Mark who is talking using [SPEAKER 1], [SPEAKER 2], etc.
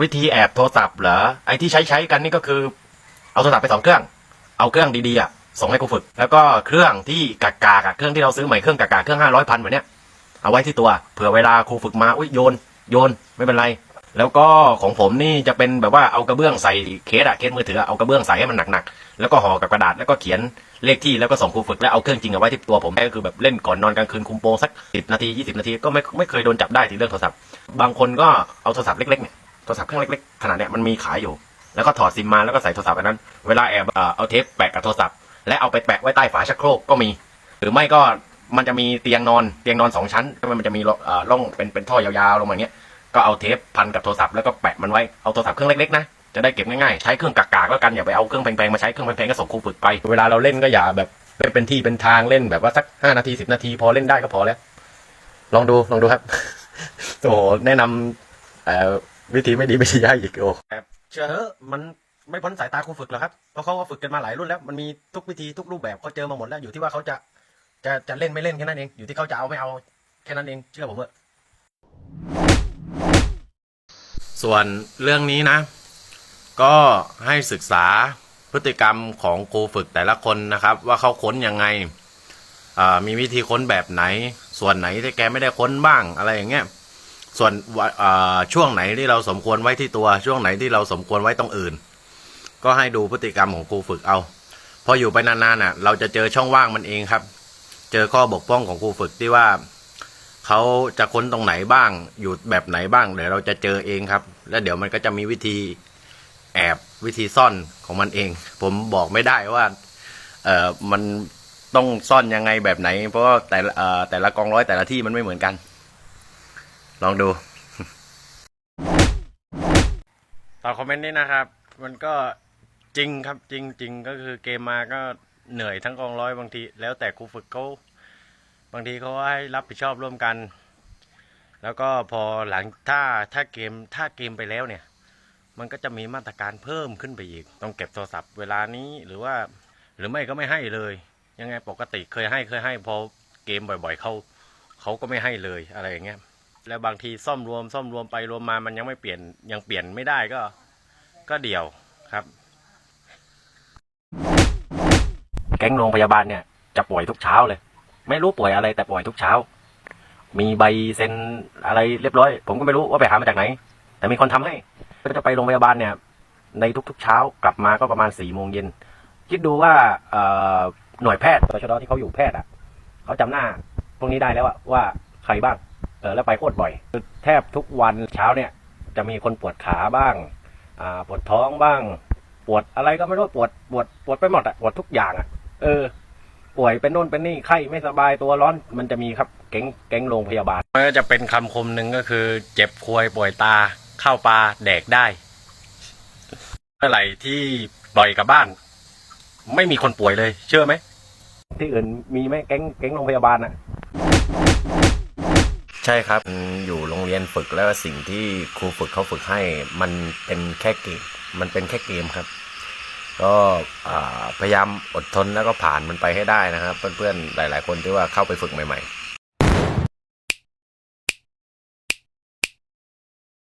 [SPEAKER 1] วิธีแอบโทรศัพท์เหรอไอ้ที่ใช้ใช้กันนี่ก็คือ เอาโทรศัพท์ไปสองเครื่อง เอาเครื่องดีๆอะส่งให้ครูฝึก แล้วก็เครื่องที่กากากเครื่องที่เราซื้อใหม่เครื่องกากาเครื่องห้าร้อยพันแบบเนี้ยเอาไว้ที่ตัวเผื่อเวลาครูฝึกมาอุ้ยโยนโยนไม่เป็นไร แล้วก็ของผมนี่จะเป็นแบบว่าเอากระเบื้องใส่เคสอะเคสมือถือเอากระเบื้องใส่ให้มันหนักๆแล้วก็ห่อกับกระดาษแล้วก็เขียนเลขที่แล้วก็ส่งครูฝึกแล้วเอาเครื่องจริงเอาไว้ที่ตัวผมก็คือแบบเล่นก่อนนอนกลางคืนคุมโปงสักสิบนาทียี่สิบนาทีก็ไม่ไม่เคยโดนจับได้ที่เรื่องโทรศัพท์บางคนก็เอาโทรศัพท์เล็กๆเนี่ย รศัพท์เครื่องเล็กๆขนาดเนี้ยมันมีขายอยู่ แล้วก็ถอดซิมมาแล้วก็ใส่โทรศัพท์อันนั้น เวลาแอบเอ่อเอาเทปแปะกับโทรศัพท์ และเอาไปแปะไว้ใต้ฝาชักโครกก็มี หรือไม่ก็มันจะมีเตียงนอนเตียงนอนสองชั้นมันจะมีร่องเป็นเป็นท่อยาวๆลงมาอย่างเงี้ยก็เอาเทปพันกับโทรศัพท์แล้วก็แปะมันไว้เอาโทรศัพท์เครื่องเล็กๆนะจะได้เก็บง่ายๆ ใช้เครื่องกากๆแล้วกันอย่าไปเอาเครื่องแพงๆมาใช้เครื่องแพงๆก็ส่งครูฝึกไป เวลาเราเล่นก็อย่าแบบเป็นที่เป็นทางเล่นแบบว่าสักห้านาทีสิบนาที พอเล่นได้ก็พอแล้ว ลองดูลองดูครับโอ้แนะนำเอ่อ วิธีไม่ดีไม่ใช่ยากอีกโอ้แบบเชื่อเถอะมันไม่พ้นสายตาครูฝึกหรอกครับเพราะเขาก็ฝึกกันมาหลายรุ่นแล้วมันมีทุกวิธีทุกรูปแบบเขาเจอมาหมดแล้วอยู่ที่ว่าเขาจะจะจะเล่นไม่เล่นแค่นั้นเองอยู่ที่เขาจะเอาไม่เอาแค่นั้นเองเชื่อผมเถอะส่วนเรื่องนี้นะ ก็ให้ศึกษาพฤติกรรมของครูฝึกแต่ละคนนะครับ ว่าเขาค้นยังไงอ่ามีวิธีค้นแบบไหน ส่วนไหนที่แกไม่ได้ค้นบ้างอะไรอย่างเงี้ย ส่วนว่าช่วงไหนที่เราสมควรไว้ที่ตัวช่วงไหนที่เราสมควรไว้ตรงอื่น ก็ให้ดูพฤติกรรมของครูฝึกเอา พออยู่ไปนานๆน่ะ เราจะเจอช่องว่างมันเองครับ เจอข้อบกพร่องของครูฝึกที่ว่าเขาจะค้นตรงไหนบ้างอยู่แบบไหนบ้างเดี๋ยวเราจะเจอเองครับ แล้วเดี๋ยวมันก็จะมีวิธีแอบวิธีซ่อนของมันเอง ผมบอกไม่ได้ว่าเออมันต้องซ่อนยังไงแบบไหน เพราะแต่เออแต่ละกองร้อยแต่ละที่มันไม่เหมือนกัน ลองดูตอบคอมเมนต์นี้นะครับ มันก็จริงครับจริงจริงก็คือเกมมาก็เหนื่อยทั้งกองร้อยบางที แล้วแต่ครูฝึกเขาบางทีเขาให้รับผิดชอบร่วมกัน แล้วก็พอหลังถ้าถ้าเกมถ้าเกมไปแล้วเนี่ย มันก็จะมีมาตรการเพิ่มขึ้นไปอีก ต้องเก็บโทรศัพท์เวลานี้หรือว่า หรือไม่ก็ไม่ให้เลย ยังไงปกติเคยให้เคยให้พอเกมบ่อย ๆเขาเขาก็ไม่ให้เลยอะไรอย่างเงี้ย แล้วบางทีซ่อมรวมซ่อมรวมไปรวมมามันยังไม่เปลี่ยนยังเปลี่ยนไม่ได้ก็ ก็เดี่ยวครับ แก๊งโรงพยาบาลเนี่ยจะป่วยทุกเช้าเลย ไม่รู้ป่วยอะไรแต่ป่วยทุกเช้า มีใบเซ็นอะไรเรียบร้อย ผมก็ไม่รู้ว่าไปหามาจากไหน แต่มีคนทำให้ก็จะไปโรงพยาบาลเนี่ย ในทุกๆเช้ากลับมาก็ประมาณสี่โมงเย็นคิดดูว่าหน่วยแพทย์ตชดที่เขาอยู่แพทย์อะเขาจำหน้าพวกนี้ได้แล้วว่าใครบ้าง เออแล้วไปโคตรบ่อย แทบทุกวันเช้าเนี่ย จะมีคนปวดขาบ้างอ่าปวดท้องบ้าง ปวดอะไรก็ไม่รู้ปวดปวดปวดไปหมดอะปวดทุกอย่างอะเออ ป่วยเป็นโน่นเป็นนี่ไข้ไม่สบายตัวร้อนมันจะมีครับแก๊งแก๊งโรงพยาบาลมันก็จะเป็นคำคมหนึ่งก็คือ เจ็บควยป่วยตาเข้าปลาแดกได้เมื่อไหร่ที่ปล่อยกลับบ้าน ไม่มีคนป่วยเลย เชื่อไหมที่อื่นมีไหมแก๊งแก๊งโรงพยาบาลอะ ช่ครับอยู่โรงเรียนฝึกแล้วสิ่งที่ครูฝึกเขาฝึกให้ มันเป็นแค่เกมมันเป็นแค่เกมครับ ก็พยายามอดทนแล้วก็ผ่านมันไปให้ได้นะครับ เพื่อนๆหลาย ๆ คนที่ว่าเข้าไปฝึกใหม่ ๆ